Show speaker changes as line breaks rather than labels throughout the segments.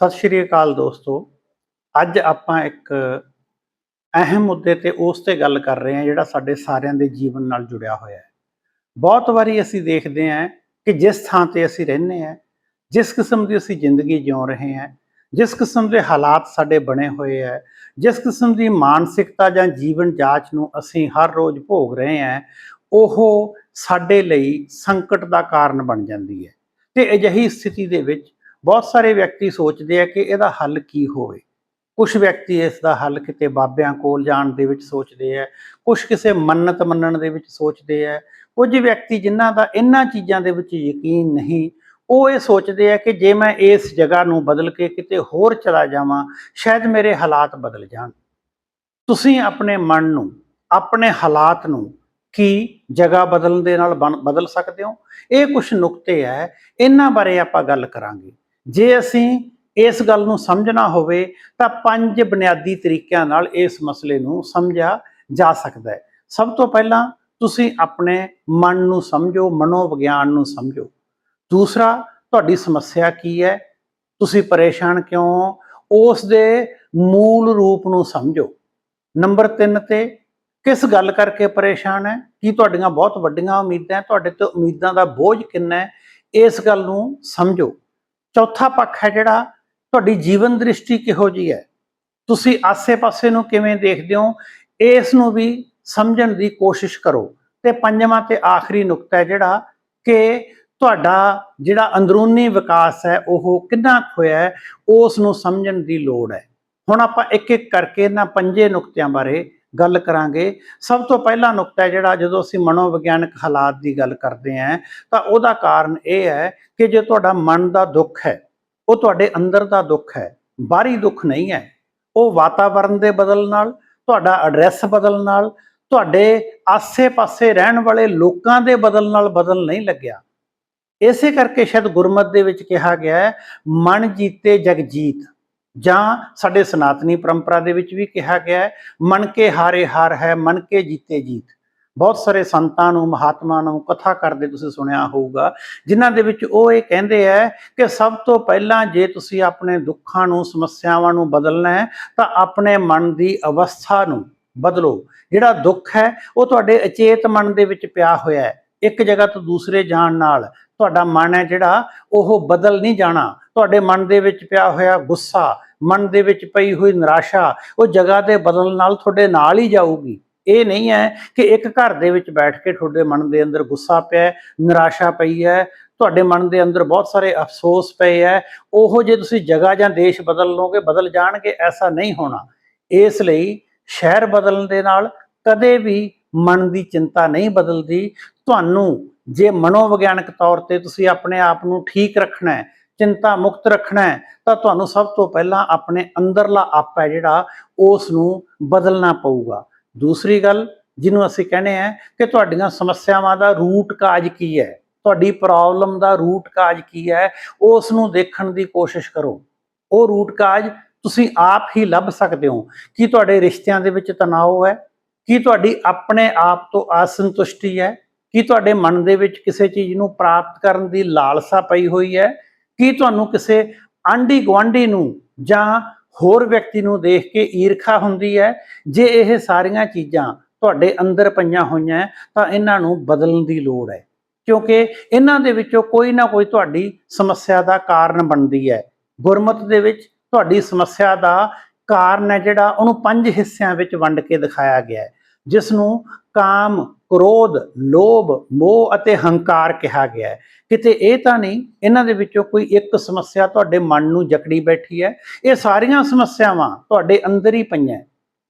ਸਤਿ ਸ਼੍ਰੀ ਅਕਾਲ ਦੋਸਤੋ। ਅੱਜ ਆਪਾਂ ਇੱਕ ਅਹਿਮ ਮੁੱਦੇ ਤੇ ਉਸ ਤੇ ਗੱਲ ਕਰ ਰਹੇ ਹਾਂ, ਜਿਹੜਾ ਸਾਡੇ ਸਾਰਿਆਂ ਦੇ ਜੀਵਨ ਨਾਲ ਜੁੜਿਆ ਹੋਇਆ ਹੈ। ਬਹੁਤ ਵਾਰੀ ਅਸੀਂ ਦੇਖਦੇ ਹਾਂ ਕਿ ਜਿਸ ਥਾਂ ਤੇ ਅਸੀਂ ਰਹਿੰਦੇ ਹਾਂ, ਜਿਸ ਕਿਸਮ ਦੀ ਅਸੀਂ ਜ਼ਿੰਦਗੀ ਜਿਉ ਰਹੇ ਹਾਂ, ਜਿਸ ਕਿਸਮ ਦੇ ਹਾਲਾਤ ਸਾਡੇ ਬਣੇ ਹੋਏ ਹੈ, ਜਿਸ ਕਿਸਮ ਦੀ ਮਾਨਸਿਕਤਾ ਜਾਂ ਜੀਵਨ ਜਾਂਚ ਨੂੰ ਅਸੀਂ ਹਰ ਰੋਜ਼ ਭੋਗ ਰਹੇ ਹਾਂ, ਉਹ ਸਾਡੇ ਲਈ ਸੰਕਟ ਦਾ ਕਾਰਨ ਬਣ ਜਾਂਦੀ ਹੈ। ਤੇ ਅਜਿਹੀ ਸਥਿਤੀ ਦੇ ਵਿੱਚ ਬਹੁਤ ਸਾਰੇ ਵਿਅਕਤੀ ਸੋਚਦੇ ਆ ਕਿ ਇਹਦਾ ਹੱਲ ਕੀ ਹੋਵੇ। ਕੁਝ ਵਿਅਕਤੀ ਇਸ ਦਾ ਹੱਲ ਕਿਤੇ ਬਾਬਿਆਂ ਕੋਲ ਜਾਣ ਦੇ ਵਿੱਚ ਸੋਚਦੇ ਆ ਕੁਝ ਕਿਸੇ ਮੰਨਤ ਮੰਨਣ ਦੇ ਵਿੱਚ ਸੋਚਦੇ ਆ। ਕੁਝ ਵਿਅਕਤੀ ਜਿਨ੍ਹਾਂ ਦਾ ਇਹਨਾਂ ਚੀਜ਼ਾਂ ਦੇ ਵਿੱਚ ਯਕੀਨ ਨਹੀਂ, ਉਹ ਇਹ ਸੋਚਦੇ ਆ ਕਿ ਜੇ ਮੈਂ ਇਸ ਜਗ੍ਹਾ ਨੂੰ ਬਦਲ ਕੇ ਕਿਤੇ ਹੋਰ ਚਲਾ ਜਾਵਾਂ, ਸ਼ਾਇਦ ਮੇਰੇ ਹਾਲਾਤ ਬਦਲ ਜਾਣ। ਤੁਸੀਂ ਆਪਣੇ ਮਨ ਨੂੰ, ਆਪਣੇ ਹਾਲਾਤ ਨੂੰ ਕੀ ਜਗ੍ਹਾ ਬਦਲਣ ਦੇ ਨਾਲ ਬਣ- ਬਦਲ ਸਕਦੇ ਹੋ? ਇਹ ਕੁਝ ਨੁਕਤੇ ਹੈ ਇਹਨਾਂ ਬਾਰੇ ਆਪਾਂ ਗੱਲ ਕਰਾਂਗੇ। ਜੇ ਅਸੀਂ ਇਸ ਗੱਲ ਨੂੰ ਸਮਝਣਾ ਹੋਵੇ ਤਾਂ ਪੰਜ ਬੁਨਿਆਦੀ ਤਰੀਕਿਆਂ ਨਾਲ ਇਸ ਮਸਲੇ ਨੂੰ ਸਮਝਿਆ ਜਾ ਸਕਦਾ ਹੈ। ਸਭ ਤੋਂ ਪਹਿਲਾਂ ਤੁਸੀਂ ਆਪਣੇ ਮਨ ਨੂੰ ਸਮਝੋ, ਮਨੋਵਿਗਿਆਨ ਨੂੰ ਸਮਝੋ। ਦੂਸਰਾ, ਤੁਹਾਡੀ ਸਮੱਸਿਆ ਕੀ ਹੈ? ਤੁਸੀਂ ਪਰੇਸ਼ਾਨ ਕਿਉਂ ਹੋ? ਉਸ ਦੇ ਮੂਲ ਰੂਪ ਨੂੰ ਸਮਝੋ। ਨੰਬਰ 3 ਤੇ, ਕਿਸ ਗੱਲ ਕਰਕੇ ਪਰੇਸ਼ਾਨ ਹੈ? ਕੀ ਤੁਹਾਡੀਆਂ ਬਹੁਤ ਵੱਡੀਆਂ ਉਮੀਦਾਂ ਤੁਹਾਡੇ ਤੋਂ ਉਮੀਦਾਂ ਦਾ ਬੋਝ ਕਿੰਨਾ ਹੈ? ਇਸ ਗੱਲ ਨੂੰ ਸਮਝੋ। ਚੌਥਾ ਪੱਖ ਹੈ ਜਿਹੜਾ ਤੁਹਾਡੀ ਜੀਵਨ ਦ੍ਰਿਸ਼ਟੀ ਕਿਹੋ ਜੀ ਹੈ? ਤੁਸੀਂ ਆਸੇ-ਪਾਸੇ ਨੂੰ ਕਿਵੇਂ ਦੇਖਦੇ ਹੋ? ਇਸ ਨੂੰ ਵੀ ਸਮਝਣ ਦੀ ਕੋਸ਼ਿਸ਼ ਕਰੋ। ਤੇ ਪੰਜਵਾਂ ਤੇ ਆਖਰੀ ਨੁਕਤਾ ਹੈ ਜਿਹੜਾ ਕਿ ਤੁਹਾਡਾ ਜਿਹੜਾ ਅੰਦਰੂਨੀ ਵਿਕਾਸ ਹੈ, ਉਹ ਕਿੰਨਾ ਕੁ ਹੋਇਆ ਹੈ, ਉਸ ਨੂੰ ਸਮਝਣ ਦੀ ਲੋੜ ਹੈ। ਹੁਣ ਆਪਾਂ ਇੱਕ ਇੱਕ ਕਰਕੇ ਇਹਨਾਂ ਪੰਜੇ ਨੁਕਤਿਆਂ ਬਾਰੇ ਗੱਲ ਕਰਾਂਗੇ। ਸਭ ਤੋਂ ਪਹਿਲਾ ਨੁਕਤਾ ਹੈ ਜਿਹੜਾ ਜਦੋਂ ਅਸੀਂ ਮਨੋਵਿਗਿਆਨਕ ਹਾਲਾਤ ਦੀ ਗੱਲ ਕਰਦੇ ਹਾਂ, ਤਾਂ ਉਹਦਾ ਕਾਰਨ ਇਹ ਹੈ ਕਿ ਜੇ ਤੁਹਾਡਾ ਮਨ ਦਾ ਦੁੱਖ ਹੈ, ਉਹ ਤੁਹਾਡੇ ਅੰਦਰ ਦਾ ਦੁੱਖ ਹੈ, ਬਾਹਰੀ ਦੁੱਖ ਨਹੀਂ ਹੈ, ਉਹ ਵਾਤਾਵਰਣ ਦੇ ਬਦਲ ਨਾਲ, ਤੁਹਾਡਾ ਐਡਰੈਸ ਬਦਲ ਨਾਲ, ਤੁਹਾਡੇ ਆਸੇ-ਪਾਸੇ ਰਹਿਣ ਵਾਲੇ ਲੋਕਾਂ ਦੇ ਬਦਲ ਨਾਲ ਬਦਲ ਨਹੀਂ ਲੱਗਿਆ। ਇਸੇ ਕਰਕੇ ਸ਼ਾਇਦ ਗੁਰਮਤ ਦੇ ਵਿੱਚ ਕਿਹਾ ਗਿਆ ਹੈ, ਮਨ ਜੀਤੇ ਜਗ ਜੀਤ। ਜਾਂ ਸਾਡੇ ਸਨਾਤਨੀ ਪਰੰਪਰਾ ਦੇ ਵਿੱਚ ਵੀ ਕਿਹਾ ਗਿਆ ਹੈ, ਮਨ ਕੇ ਹਾਰੇ ਹਾਰ ਹੈ, ਮਨ ਕੇ ਜੀਤੇ ਜੀਤ। ਬਹੁਤ ਸਾਰੇ ਸੰਤਾਂ ਨੂੰ, ਮਹਾਤਮਾ ਨੂੰ ਕਥਾ ਕਰਦੇ ਤੁਸੀਂ ਸੁਣਿਆ ਹੋਊਗਾ, ਜਿਨ੍ਹਾਂ ਦੇ ਵਿੱਚ ਉਹ ਇਹ ਕਹਿੰਦੇ ਹੈ ਕਿ ਸਭ ਤੋਂ ਪਹਿਲਾਂ ਜੇ ਤੁਸੀਂ ਆਪਣੇ ਦੁੱਖਾਂ ਨੂੰ, ਸਮੱਸਿਆਵਾਂ ਨੂੰ ਬਦਲਣਾ ਹੈ, ਤਾਂ ਆਪਣੇ ਮਨ ਦੀ ਅਵਸਥਾ ਨੂੰ ਬਦਲੋ। ਜਿਹੜਾ ਦੁੱਖ ਹੈ, ਉਹ ਤੁਹਾਡੇ ਅਚੇਤ ਮਨ ਦੇ ਵਿੱਚ ਪਿਆ ਹੋਇਆ ਹੈ। ਇੱਕ ਜਗ੍ਹਾ ਤੋਂ ਦੂਸਰੇ ਜਾਣ ਨਾਲ ਤੁਹਾਡਾ ਮਨ ਹੈ ਜਿਹੜਾ, ਉਹ ਬਦਲ ਨਹੀਂ ਜਾਣਾ। ਤੁਹਾਡੇ ਮਨ ਦੇ ਵਿੱਚ ਪਿਆ ਹੋਇਆ ਗੁੱਸਾ ਮਨ ਦੇ ਵਿੱਚ ਪਈ ਹੋਈ ਨਿਰਾਸ਼ਾ, ਉਹ ਜਗ੍ਹਾ ਦੇ ਬਦਲਣ ਨਾਲ ਤੁਹਾਡੇ ਨਾਲ ਹੀ ਜਾਊਗੀ। ਇਹ ਨਹੀਂ ਹੈ ਕਿ ਇੱਕ ਘਰ ਦੇ ਵਿੱਚ ਬੈਠ ਕੇ ਤੁਹਾਡੇ ਮਨ ਦੇ ਅੰਦਰ ਗੁੱਸਾ ਪਿਆ ਨਿਰਾਸ਼ਾ ਪਈ ਹੈ, ਤੁਹਾਡੇ ਮਨ ਦੇ ਅੰਦਰ ਬਹੁਤ ਸਾਰੇ ਅਫਸੋਸ ਪਏ ਹੈ, ਉਹ ਜੇ ਤੁਸੀਂ ਜਗ੍ਹਾ ਜਾਂ ਦੇਸ਼ ਬਦਲ ਲਓਗੇ, ਬਦਲ ਜਾਣਗੇ, ਐਸਾ ਨਹੀਂ ਹੋਣਾ। ਇਸ ਲਈ ਸ਼ਹਿਰ ਬਦਲਣ ਦੇ ਨਾਲ ਕਦੇ ਵੀ ਮਨ ਦੀ ਚਿੰਤਾ ਨਹੀਂ ਬਦਲਦੀ। ਤੁਹਾਨੂੰ ਜੇ ਮਨੋਵਿਗਿਆਨਕ ਤੌਰ ਤੇ ਤੁਸੀਂ ਆਪਣੇ ਆਪ ਨੂੰ ਠੀਕ ਰੱਖਣਾ ਹੈ ਚਿੰਤਾ ਮੁਕਤ ਰੱਖਣਾ ਹੈ, ਤਾਂ ਤੁਹਾਨੂੰ ਸਭ ਤੋਂ ਪਹਿਲਾਂ ਆਪਣੇ ਅੰਦਰਲਾ ਆਪ ਹੈ ਜਿਹੜਾ ਉਸ ਨੂੰ ਬਦਲਣਾ ਪਊਗਾ। ਦੂਸਰੀ ਗੱਲ ਜਿਹਨੂੰ ਅਸੀਂ ਕਹਿੰਦੇ ਆ ਕਿ ਤੁਹਾਡੀਆਂ ਸਮੱਸਿਆਵਾਂ ਦਾ ਰੂਟ ਕਾਜ ਕੀ ਹੈ, ਤੁਹਾਡੀ ਪ੍ਰੋਬਲਮ ਦਾ ਰੂਟ ਕਾਜ ਕੀ ਹੈ ਉਸ ਨੂੰ ਦੇਖਣ ਦੀ ਕੋਸ਼ਿਸ਼ ਕਰੋ। ਉਹ ਰੂਟ ਕਾਜ ਤੁਸੀਂ ਆਪ ਹੀ ਲੱਭ ਸਕਦੇ ਹੋ। ਕੀ ਤੁਹਾਡੇ ਰਿਸ਼ਤਿਆਂ ਦੇ ਵਿੱਚ ਤਣਾਅ ਹੈ? ਕੀ ਤੁਹਾਡੀ ਆਪਣੇ ਆਪ ਤੋਂ ਅਸੰਤੁਸ਼ਟੀ ਹੈ? ਕੀ ਤੁਹਾਡੇ ਮਨ ਦੇ ਵਿੱਚ ਕਿਸੇ ਚੀਜ਼ ਨੂੰ ਪ੍ਰਾਪਤ ਕਰਨ ਦੀ ਲਾਲਸਾ ਪਈ ਹੋਈ ਹੈ? ਕੀ ਤੁਹਾਨੂੰ ਕਿਸੇ ਆਂਢੀ ਗੁਆਂਢੀ ਨੂੰ ਜਾਂ ਹੋਰ ਵਿਅਕਤੀ ਨੂੰ ਦੇਖ ਕੇ ਈਰਖਾ ਹੁੰਦੀ ਹੈ? ਜੇ ਇਹ ਸਾਰੀਆਂ ਚੀਜ਼ਾਂ ਤੁਹਾਡੇ ਅੰਦਰ ਪਈਆਂ ਹੋਈਆਂ ਤਾਂ ਇਹਨਾਂ ਨੂੰ ਬਦਲਣ ਦੀ ਲੋੜ ਹੈ। ਕਿਉਂਕਿ ਇਹਨਾਂ ਦੇ ਵਿੱਚੋਂ ਕੋਈ ਨਾ ਕੋਈ ਤੁਹਾਡੀ ਸਮੱਸਿਆ ਦਾ ਕਾਰਨ ਬਣਦੀ ਹੈ। ਗੁਰਮਤ ਦੇ ਵਿੱਚ ਤੁਹਾਡੀ ਸਮੱਸਿਆ ਦਾ ਕਾਰਨ ਹੈ ਜਿਹੜਾ ਉਹਨੂੰ ਪੰਜ ਹਿੱਸਿਆਂ ਵਿੱਚ ਵੰਡ ਕੇ ਦਿਖਾਇਆ ਗਿਆ ਹੈ। ਜਿਸ ਨੂੰ ਕਾਮ, ਕ੍ਰੋਧ, ਲੋਭ, ਮੋਹ ਅਤੇ ਹੰਕਾਰ ਕਿਹਾ ਗਿਆ ਹੈ। ਕਿਤੇ ਇਹ ਤਾਂ ਨਹੀਂ, ਇਹਨਾਂ ਦੇ ਵਿੱਚੋਂ ਕੋਈ ਇੱਕ ਸਮੱਸਿਆ ਤੁਹਾਡੇ ਮਨ ਨੂੰ ਜਕੜੀ ਬੈਠੀ ਹੈ। ਇਹ ਸਾਰੀਆਂ ਸਮੱਸਿਆਵਾਂ ਤੁਹਾਡੇ ਅੰਦਰ ਹੀ ਪਈਆਂ।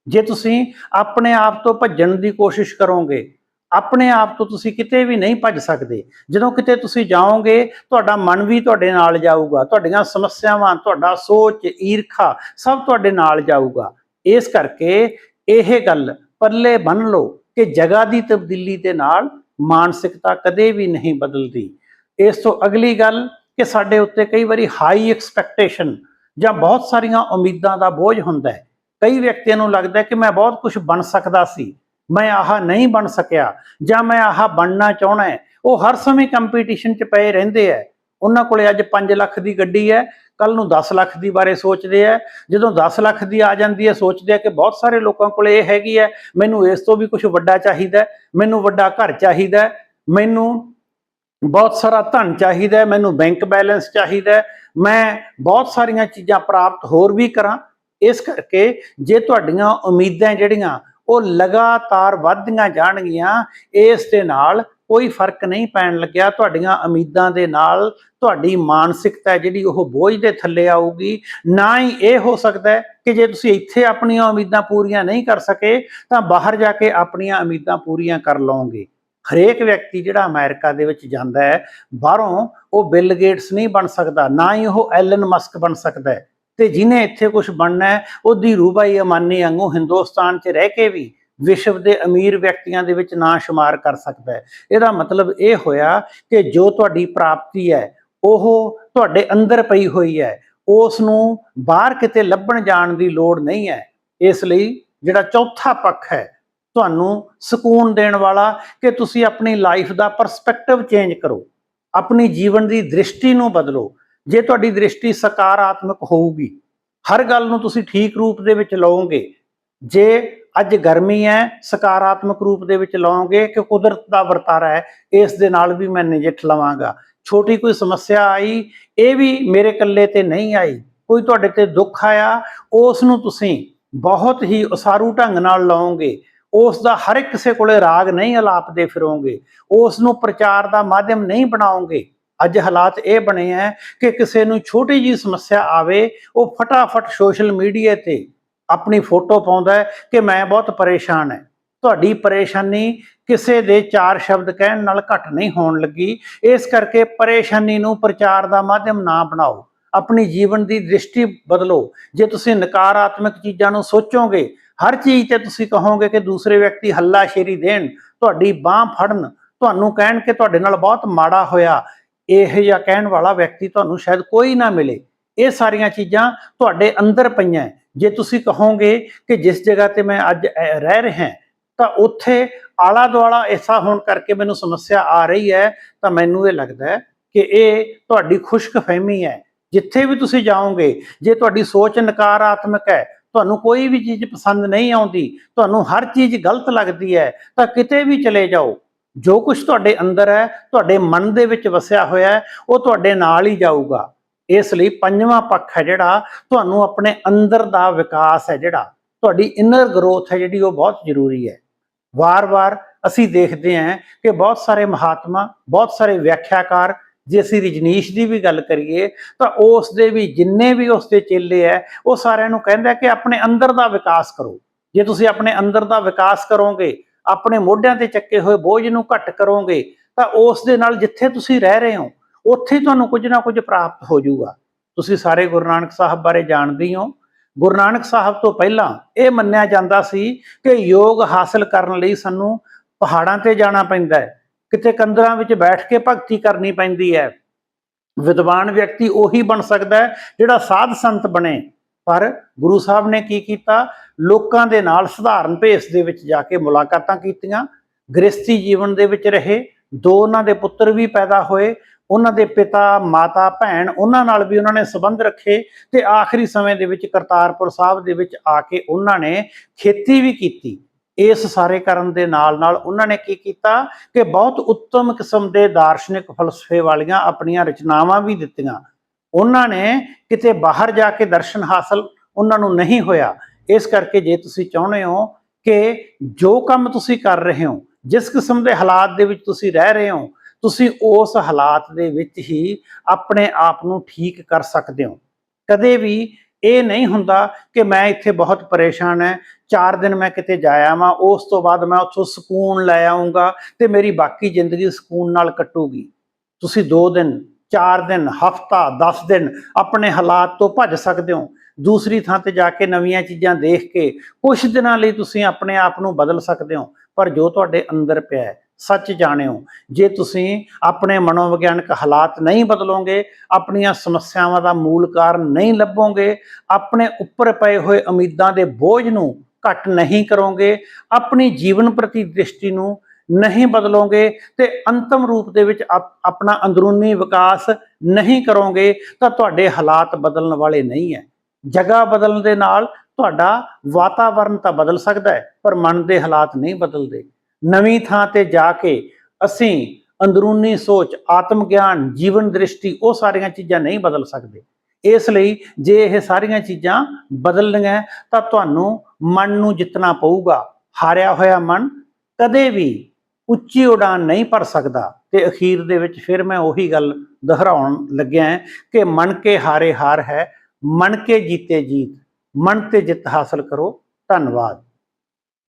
ਜੇ ਤੁਸੀਂ ਆਪਣੇ ਆਪ ਤੋਂ ਭੱਜਣ ਦੀ ਕੋਸ਼ਿਸ਼ ਕਰੋਗੇ, ਆਪਣੇ ਆਪ ਤੋਂ ਤੁਸੀਂ ਕਿਤੇ ਵੀ ਨਹੀਂ ਭੱਜ ਸਕਦੇ। ਜਦੋਂ ਕਿਤੇ ਤੁਸੀਂ ਜਾਓਗੇ, ਤੁਹਾਡਾ ਮਨ ਵੀ ਤੁਹਾਡੇ ਨਾਲ ਜਾਊਗਾ। ਤੁਹਾਡੀਆਂ ਸਮੱਸਿਆਵਾਂ, ਤੁਹਾਡਾ ਸੋਚ, ਈਰਖਾ ਸਭ ਤੁਹਾਡੇ ਨਾਲ ਜਾਊਗਾ। ਇਸ ਕਰਕੇ ਇਹ ਗੱਲ ਪੱਲੇ ਬੰਨ ਲਓ ਕਿ ਜਗ੍ਹਾ ਦੀ ਤਬਦੀਲੀ ਦੇ ਨਾਲ ਮਾਨਸਿਕਤਾ ਕਦੇ ਵੀ ਨਹੀਂ ਬਦਲਦੀ। ਇਸ ਤੋਂ ਅਗਲੀ ਗੱਲ ਕਿ ਸਾਡੇ ਉੱਤੇ ਕਈ ਵਾਰੀ ਹਾਈ ਐਕਸਪੈਕਟੇਸ਼ਨ ਜਾਂ ਬਹੁਤ ਸਾਰੀਆਂ ਉਮੀਦਾਂ ਦਾ ਬੋਝ ਹੁੰਦਾ ਹੈ। ਕਈ ਵਿਅਕਤੀਆਂ ਨੂੰ ਲੱਗਦਾ ਕਿ ਮੈਂ ਬਹੁਤ ਕੁਝ ਬਣ ਸਕਦਾ ਸੀ, ਮੈਂ ਆਹ ਨਹੀਂ ਬਣ ਸਕਿਆ ਜਾਂ ਮੈਂ ਆਹ ਬਣਨਾ ਚਾਹਣਾ ਹੈ। ਉਹ ਹਰ ਸਮੇਂ ਕੰਪੀਟੀਸ਼ਨ 'ਚ ਪਏ ਰਹਿੰਦੇ ਹੈ। ਉਹਨਾਂ ਕੋਲੇ ਅੱਜ 5 ਲੱਖ ਦੀ ਗੱਡੀ ਹੈ ਕੱਲ ਨੂੰ 10 ਲੱਖ ਦੀ ਬਾਰੇ ਸੋਚਦੇ ਆ ਜਦੋਂ 10 ਲੱਖ ਦੀ ਆ ਜਾਂਦੀ ਹੈ, ਸੋਚਦੇ ਆ ਕਿ ਬਹੁਤ ਸਾਰੇ ਲੋਕਾਂ ਕੋਲੇ ਇਹ ਹੈਗੀ ਹੈ, ਮੈਨੂੰ ਇਸ ਤੋਂ ਵੀ ਕੁਝ ਵੱਡਾ ਚਾਹੀਦਾ ਮੈਨੂੰ ਵੱਡਾ ਘਰ ਚਾਹੀਦਾ ਮੈਨੂੰ ਬਹੁਤ ਸਾਰਾ ਧਨ ਚਾਹੀਦਾ ਮੈਨੂੰ ਬੈਂਕ ਬੈਲੈਂਸ ਚਾਹੀਦਾ ਮੈਂ ਬਹੁਤ ਸਾਰੀਆਂ ਚੀਜ਼ਾਂ ਪ੍ਰਾਪਤ ਹੋਰ ਵੀ ਕਰਾਂ। ਇਸ ਕਰਕੇ ਜੇ ਤੁਹਾਡੀਆਂ ਉਮੀਦਾਂ ਜਿਹੜੀਆਂ ਉਹ ਲਗਾਤਾਰ ਵੱਧਦੀਆਂ ਜਾਣਗੀਆਂ, ਇਸ ਦੇ ਨਾਲ ਕੋਈ ਫ਼ਰਕ ਨਹੀਂ ਪੈਣ ਲੱਗਿਆ। ਤੁਹਾਡੀਆਂ ਉਮੀਦਾਂ ਦੇ ਨਾਲ ਤੁਹਾਡੀ ਮਾਨਸਿਕਤਾ ਜਿਹੜੀ ਉਹ ਬੋਝ ਦੇ ਥੱਲੇ ਆਊਗੀ। ਨਾ ਹੀ ਇਹ ਹੋ ਸਕਦਾ ਹੈ ਕਿ ਜੇ ਤੁਸੀਂ ਇੱਥੇ ਆਪਣੀਆਂ ਉਮੀਦਾਂ ਪੂਰੀਆਂ ਨਹੀਂ ਕਰ ਸਕੇ, ਤਾਂ ਬਾਹਰ ਜਾ ਕੇ ਆਪਣੀਆਂ ਉਮੀਦਾਂ ਪੂਰੀਆਂ ਕਰ ਲਓਗੇ। ਹਰੇਕ ਵਿਅਕਤੀ ਜਿਹੜਾ ਅਮਰੀਕਾ ਦੇ ਵਿੱਚ ਜਾਂਦਾ ਹੈ, ਬਾਹਰੋਂ ਉਹ ਬਿਲ ਗੇਟਸ ਨਹੀਂ ਬਣ ਸਕਦਾ, ਨਾ ਹੀ ਉਹ ਐਲਨ ਮਸਕ ਬਣ ਸਕਦਾ ਹੈ। ਤੇ ਜਿਹਨੇ ਇੱਥੇ ਕੁਝ ਬਣਨਾ ਹੈ ਉਹਦੀ ਰੂਬਾਈ ਅਮਾਨੀ ਵਾਂਗੂ ਹਿੰਦੁਸਤਾਨ 'ਚ ਰਹਿ ਕੇ ਵੀ ਵਿਸ਼ਵ ਦੇ ਅਮੀਰ ਵਿਅਕਤੀਆਂ ਦੇ ਵਿੱਚ ਨਾਂ ਸ਼ੁਮਾਰ ਕਰ ਸਕਦਾ ਹੈ। ਇਹਦਾ ਮਤਲਬ ਇਹ ਹੋਇਆ ਕਿ ਜੋ ਤੁਹਾਡੀ ਪ੍ਰਾਪਤੀ ਹੈ, ਉਹ ਤੁਹਾਡੇ ਅੰਦਰ ਪਈ ਹੋਈ ਹੈ। ਉਸ ਨੂੰ ਬਾਹਰ ਕਿਤੇ ਲੱਭਣ ਜਾਣ ਦੀ ਲੋੜ ਨਹੀਂ ਹੈ। ਇਸ ਲਈ ਜਿਹੜਾ ਚੌਥਾ ਪੱਖ ਹੈ ਤੁਹਾਨੂੰ ਸਕੂਨ ਦੇਣ ਵਾਲਾ ਕਿ ਤੁਸੀਂ ਆਪਣੀ ਲਾਈਫ ਦਾ ਪਰਸਪੈਕਟਿਵ ਚੇਂਜ ਕਰੋ। ਆਪਣੀ ਜੀਵਨ ਦੀ ਦ੍ਰਿਸ਼ਟੀ ਨੂੰ ਬਦਲੋ। ਜੇ ਤੁਹਾਡੀ ਦ੍ਰਿਸ਼ਟੀ ਸਕਾਰਾਤਮਕ ਹੋਊਗੀ, ਹਰ ਗੱਲ ਨੂੰ ਤੁਸੀਂ ਠੀਕ ਰੂਪ ਦੇ ਵਿੱਚ ਲਓਗੇ। ਜੇ ਅੱਜ ਗਰਮੀ ਹੈ, ਸਕਾਰਾਤਮਕ ਰੂਪ ਦੇ ਵਿੱਚ ਲਓਗੇ ਕਿ ਕੁਦਰਤ ਦਾ ਵਰਤਾਰਾ ਹੈ, ਇਸ ਦੇ ਨਾਲ ਵੀ ਮੈਂ ਨਜਿੱਠ ਲਵਾਂਗਾ। ਛੋਟੀ ਕੋਈ ਸਮੱਸਿਆ ਆਈ, ਇਹ ਵੀ ਮੇਰੇ ਇਕੱਲੇ ਤੇ ਨਹੀਂ ਆਈ। ਕੋਈ ਤੁਹਾਡੇ ਤੇ ਦੁੱਖ ਆਇਆ, ਉਸ ਨੂੰ ਤੁਸੀਂ ਬਹੁਤ ਹੀ ਉਸਾਰੂ ਢੰਗ ਨਾਲ ਲਓਗੇ। ਉਸ ਦਾ ਹਰ ਇੱਕ ਕਿਸੇ ਕੋਲੇ ਰਾਗ ਨਹੀਂ ਅਲਾਪਦੇ ਫਿਰੋਗੇ ਉਸ ਨੂੰ ਪ੍ਰਚਾਰ ਦਾ ਮਾਧਿਅਮ ਨਹੀਂ ਬਣਾਓਗੇ ਅੱਜ ਹਾਲਾਤ ਇਹ ਬਣੇ ਹੈ ਕਿ ਕਿਸੇ ਨੂੰ ਛੋਟੀ ਜੀ ਸਮੱਸਿਆ ਆਵੇ, ਉਹ ਫਟਾਫਟ ਸੋਸ਼ਲ ਮੀਡੀਆ ਤੇ ਆਪਣੀ ਫੋਟੋ ਪਾਉਂਦਾ ਹੈ ਕਿ ਮੈਂ ਬਹੁਤ ਪਰੇਸ਼ਾਨ ਹੈ। ਤੁਹਾਡੀ ਪਰੇਸ਼ਾਨੀ ਕਿਸੇ ਦੇ ਚਾਰ ਸ਼ਬਦ ਕਹਿਣ ਨਾਲ ਘਟ ਨਹੀਂ ਹੋਣ ਲੱਗੀ। ਇਸ ਕਰਕੇ ਪਰੇਸ਼ਾਨੀ ਨੂੰ ਪ੍ਰਚਾਰ ਦਾ ਮਾਧਿਅਮ ਨਾ ਬਣਾਓ। ਆਪਣੀ ਜੀਵਨ ਦੀ ਦ੍ਰਿਸ਼ਟੀ ਬਦਲੋ। ਜੇ ਤੁਸੀਂ ਨਕਾਰਾਤਮਕ ਚੀਜ਼ਾਂ ਨੂੰ ਸੋਚੋਗੇ ਹਰ ਚੀਜ਼ ਤੇ ਤੁਸੀਂ ਕਹੋਗੇ ਕਿ ਦੂਸਰੇ ਵਿਅਕਤੀ ਹੱਲਾਸ਼ੇਰੀ ਦੇਣ, ਤੁਹਾਡੀ ਬਾਹ ਫੜਨ, ਤੁਹਾਨੂੰ ਕਹਿਣ ਕਿ ਤੁਹਾਡੇ ਨਾਲ ਬਹੁਤ ਮਾੜਾ ਹੋਇਆ, ਇਹ ਜਿਹਾ ਕਹਿਣ ਵਾਲਾ ਵਿਅਕਤੀ ਤੁਹਾਨੂੰ ਸ਼ਾਇਦ ਕੋਈ ਨਾ ਮਿਲੇ। ਇਹ ਸਾਰੀਆਂ ਚੀਜ਼ਾਂ ਤੁਹਾਡੇ ਅੰਦਰ ਪਈਆਂ ਜੇ ਤੁਸੀਂ ਕਹੋਗੇ ਕਿ ਜਿਸ ਜਗ੍ਹਾ ਤੇ ਮੈਂ ਅੱਜ ਰਹਿ ਰਿਹਾ ਤਾਂ ਉੱਥੇ ਆਲਾ ਦੁਆਲਾ ਐਸਾ ਹੋਣ ਕਰਕੇ ਮੈਨੂੰ ਸਮੱਸਿਆ ਆ ਰਹੀ ਹੈ, ਤਾਂ ਮੈਨੂੰ ਇਹ ਲੱਗਦਾ ਹੈ ਕਿ ਇਹ ਤੁਹਾਡੀ ਖੁਸ਼ਕ ਫਹਿਮੀ ਹੈ। ਜਿੱਥੇ ਵੀ ਤੁਸੀਂ ਜਾਓਗੇ, ਜੇ ਤੁਹਾਡੀ ਸੋਚ ਨਕਾਰਾਤਮਕ ਹੈ ਤੁਹਾਨੂੰ ਕੋਈ ਵੀ ਚੀਜ਼ ਪਸੰਦ ਨਹੀਂ ਆਉਂਦੀ, ਤੁਹਾਨੂੰ ਹਰ ਚੀਜ਼ ਗਲਤ ਲੱਗਦੀ ਹੈ, ਤਾਂ ਕਿਤੇ ਵੀ ਚਲੇ ਜਾਓ। ਜੋ ਕੁਝ ਤੁਹਾਡੇ ਅੰਦਰ ਹੈ, ਤੁਹਾਡੇ ਮਨ ਦੇ ਵਿੱਚ ਵਸਿਆ ਹੋਇਆ ਹੈ, ਉਹ ਤੁਹਾਡੇ ਨਾਲ ਹੀ ਜਾਊਗਾ। ਇਸ ਲਈ ਪੰਜਵਾਂ ਪੱਖ ਹੈ ਜਿਹੜਾ, ਤੁਹਾਨੂੰ ਆਪਣੇ ਅੰਦਰ ਦਾ ਵਿਕਾਸ ਹੈ ਜਿਹੜਾ। ਤੁਹਾਡੀ ਇਨਰ ਗਰੋਥ ਹੈ ਜਿਹੜੀ, ਉਹ ਬਹੁਤ ਜ਼ਰੂਰੀ ਹੈ। ਵਾਰ-ਵਾਰ ਅਸੀਂ ਦੇਖਦੇ ਹਾਂ ਕਿ ਬਹੁਤ ਸਾਰੇ ਮਹਾਤਮਾ, ਬਹੁਤ ਸਾਰੇ ਵਿਆਖਿਆਕਾਰ ਜੇ ਅਸੀਂ ਰਜਨੀਸ਼ ਦੀ ਵੀ ਗੱਲ ਕਰੀਏ, ਤਾਂ ਉਸ ਦੇ ਵੀ ਜਿੰਨੇ ਵੀ ਉਸ ਦੇ ਚੇਲੇ ਹੈ ਉਹ ਸਾਰਿਆਂ ਨੂੰ ਕਹਿੰਦਾ ਕਿ ਆਪਣੇ ਅੰਦਰ ਦਾ ਵਿਕਾਸ ਕਰੋ। ਜੇ ਤੁਸੀਂ ਆਪਣੇ ਅੰਦਰ ਦਾ ਵਿਕਾਸ ਕਰੋਗੇ, ਆਪਣੇ ਮੋਢਿਆਂ ਤੇ ਚੱਕੇ ਹੋਏ ਬੋਝ ਨੂੰ ਘੱਟ ਕਰੋਗੇ, ਤਾਂ ਉਸ ਦੇ ਨਾਲ ਜਿੱਥੇ ਤੁਸੀਂ ਰਹਿ ਰਹੇ ਹੋ, ਉੱਥੇ ਹੀ ਤੁਹਾਨੂੰ ਕੁਝ ਨਾ ਕੁਝ ਪ੍ਰਾਪਤ ਹੋ ਜਾਊਗਾ। ਤੁਸੀਂ ਸਾਰੇ ਗੁਰੂ ਨਾਨਕ ਸਾਹਿਬ ਬਾਰੇ ਜਾਣਦੇ ਹੋ। ਗੁਰੂ ਨਾਨਕ ਸਾਹਿਬ ਤੋਂ ਪਹਿਲਾਂ ਇਹ ਮੰਨਿਆ ਜਾਂਦਾ ਸੀ ਕਿ ਯੋਗ ਹਾਸਲ ਕਰਨ ਲਈ ਸਾਨੂੰ ਪਹਾੜਾਂ ਤੇ ਜਾਣਾ ਪੈਂਦਾ ਹੈ। ਕਿਤੇ ਕੰਦਰਾਂ ਵਿੱਚ ਬੈਠ ਕੇ ਭਗਤੀ ਕਰਨੀ ਪੈਂਦੀ ਹੈ। ਵਿਦਵਾਨ ਵਿਅਕਤੀ ਉਹੀ ਬਣ ਸਕਦਾ ਹੈ ਜਿਹੜਾ ਸਾਧ ਸੰਤ ਬਣੇ। ਪਰ ਗੁਰੂ ਸਾਹਿਬ ਨੇ ਕੀ ਕੀਤਾ? ਲੋਕਾਂ ਦੇ ਨਾਲ ਸਧਾਰਨ ਭੇਸ ਦੇ ਵਿੱਚ ਜਾ ਕੇ ਮੁਲਾਕਾਤਾਂ ਕੀਤੀਆਂ। ਗ੍ਰਸਤੀ ਜੀਵਨ ਦੇ ਵਿੱਚ ਰਹੇ। ਦੋ ਉਹਨਾਂ ਦੇ ਪੁੱਤਰ ਵੀ ਪੈਦਾ ਹੋਏ। ਉਹਨਾਂ ਦੇ ਪਿਤਾ, ਮਾਤਾ, ਭੈਣ ਉਹਨਾਂ ਨਾਲ ਵੀ ਉਹਨਾਂ ਨੇ ਸੰਬੰਧ ਰੱਖੇ ਤੇ ਆਖਰੀ ਸਮੇਂ ਦੇ ਵਿੱਚ ਕਰਤਾਰਪੁਰ ਸਾਹਿਬ ਦੇ ਵਿੱਚ ਆ ਕੇ ਉਹਨਾਂ ਨੇ ਖੇਤੀ ਵੀ ਕੀਤੀ। ਇਸ ਸਾਰੇ ਕਰਨ ਦੇ ਨਾਲ ਨਾਲ ਉਹਨਾਂ ਨੇ ਕੀ ਕੀਤਾ ਕਿ ਬਹੁਤ ਉੱਤਮ ਕਿਸਮ ਦੇ ਦਾਰਸ਼ਨਿਕ ਫਲਸਫੇ ਵਾਲੀਆਂ ਆਪਣੀਆਂ ਰਚਨਾਵਾਂ ਵੀ ਦਿੱਤੀਆਂ। ਉਹਨਾਂ ਨੇ ਕਿਤੇ ਬਾਹਰ ਜਾ ਕੇ ਦਰਸ਼ਨ ਹਾਸਲ ਉਹਨਾਂ ਨੂੰ ਨਹੀਂ ਹੋਇਆ। ਇਸ ਕਰਕੇ ਜੇ ਤੁਸੀਂ ਚਾਹੁੰਦੇ ਹੋ ਕਿ ਜੋ ਕੰਮ ਤੁਸੀਂ ਕਰ ਰਹੇ ਹੋ, ਜਿਸ ਕਿਸਮ ਦੇ ਹਾਲਾਤ ਦੇ ਵਿੱਚ ਤੁਸੀਂ ਰਹਿ ਰਹੇ ਹੋ, ਤੁਸੀਂ ਉਸ ਹਾਲਾਤ ਦੇ ਵਿੱਚ ਹੀ ਆਪਣੇ ਆਪ ਨੂੰ ਠੀਕ ਕਰ ਸਕਦੇ ਹੋ। ਕਦੇ ਵੀ ਇਹ ਨਹੀਂ ਹੁੰਦਾ ਕਿ ਮੈਂ ਇੱਥੇ ਬਹੁਤ ਪਰੇਸ਼ਾਨ ਹੈ 4 ਦਿਨ ਮੈਂ ਕਿਤੇ ਜਾਇਆ ਵਾਂ ਉਸ ਤੋਂ ਬਾਅਦ ਮੈਂ ਉੱਥੋਂ ਸਕੂਨ ਲੈ ਆਉਂਗਾ ਤੇ ਮੇਰੀ ਬਾਕੀ ਜ਼ਿੰਦਗੀ ਸਕੂਨ ਨਾਲ ਕੱਟੂਗੀ। ਤੁਸੀਂ 2 ਦਿਨ 4 ਦਿਨ, ਹਫਤਾ 10 ਦਿਨ ਆਪਣੇ ਹਾਲਾਤ ਤੋਂ ਭੱਜ ਸਕਦੇ ਹੋ। ਦੂਸਰੀ ਥਾਂ ਤੇ ਜਾ ਕੇ ਨਵੀਆਂ ਚੀਜ਼ਾਂ ਦੇਖ ਕੇ ਕੁਝ ਦਿਨਾਂ ਲਈ ਤੁਸੀਂ ਆਪਣੇ ਆਪ ਨੂੰ ਬਦਲ ਸਕਦੇ ਹੋ, ਪਰ ਜੋ ਤੁਹਾਡੇ ਅੰਦਰ ਪਿਆ ਹੈ ਸੱਚ ਜਾਣਿਓ। ਜੇ ਤੁਸੀਂ ਆਪਣੇ ਮਨੋਵਿਗਿਆਨਕ ਹਾਲਾਤ ਨਹੀਂ ਬਦਲੋਗੇ, ਆਪਣੀਆਂ ਸਮੱਸਿਆਵਾਂ ਦਾ ਮੂਲ ਕਾਰਨ ਨਹੀਂ ਲੱਭੋਗੇ, ਆਪਣੇ ਉੱਪਰ ਪਏ ਹੋਏ ਉਮੀਦਾਂ ਦੇ ਬੋਝ ਨੂੰ ਘਟ ਨਹੀਂ ਕਰੋਗੇ, ਆਪਣੀ ਜੀਵਨ ਪ੍ਰਤੀ ਦ੍ਰਿਸ਼ਟੀ ਨੂੰ ਨਹੀਂ ਬਦਲੋਗੇ ਤੇ ਅੰਤਮ ਰੂਪ ਦੇ ਵਿੱਚ ਆਪਣਾ ਅੰਦਰੂਨੀ ਵਿਕਾਸ ਨਹੀਂ ਕਰੋਗੇ, ਤਾਂ ਤੁਹਾਡੇ ਹਾਲਾਤ ਬਦਲਣ ਵਾਲੇ ਨਹੀਂ ਹੈ। ਜਗ੍ਹਾ ਬਦਲਣ ਦੇ ਨਾਲ ਤੁਹਾਡਾ ਵਾਤਾਵਰਣ ਤਾਂ ਬਦਲ ਸਕਦਾ ਹੈ, ਪਰ ਮਨ ਦੇ ਹਾਲਾਤ ਨਹੀਂ ਬਦਲਦੇ। ਨਵੀਂ ਥਾਂ ਤੇ ਜਾ ਕੇ ਅਸੀਂ ਅੰਦਰੂਨੀ ਸੋਚ, ਆਤਮ ਗਿਆਨ, ਜੀਵਨ ਦ੍ਰਿਸ਼ਟੀ, ਉਹ ਸਾਰੀਆਂ ਚੀਜ਼ਾਂ ਨਹੀਂ ਬਦਲ ਸਕਦੇ। ਇਸ ਲਈ ਜੇ ਇਹ ਸਾਰੀਆਂ ਚੀਜ਼ਾਂ ਬਦਲਣੀਆਂ ਤਾਂ ਤੁਹਾਨੂੰ ਮਨ ਨੂੰ ਜਿੱਤਣਾ ਪਊਗਾ। ਹਾਰਿਆ ਹੋਇਆ ਮਨ ਕਦੇ ਵੀ ਉੱਚੀ ਉਡਾਨ ਨਹੀਂ ਭਰ ਸਕਦਾ। ਤੇ ਅਖੀਰ ਦੇ ਵਿੱਚ ਫਿਰ ਮੈਂ ਉਹੀ ਗੱਲ ਦੁਹਰਾਉਣ ਲੱਗਿਆ ਹਾਂ ਕਿ ਮਨ ਕੇ ਹਾਰੇ ਹਾਰ ਹੈ, ਮਨ ਕੇ ਜੀਤੇ ਜੀਤ, ਮਨ ਤੇ ਜਿੱਤ ਹਾਸਲ ਕਰੋ। ਧੰਨਵਾਦ।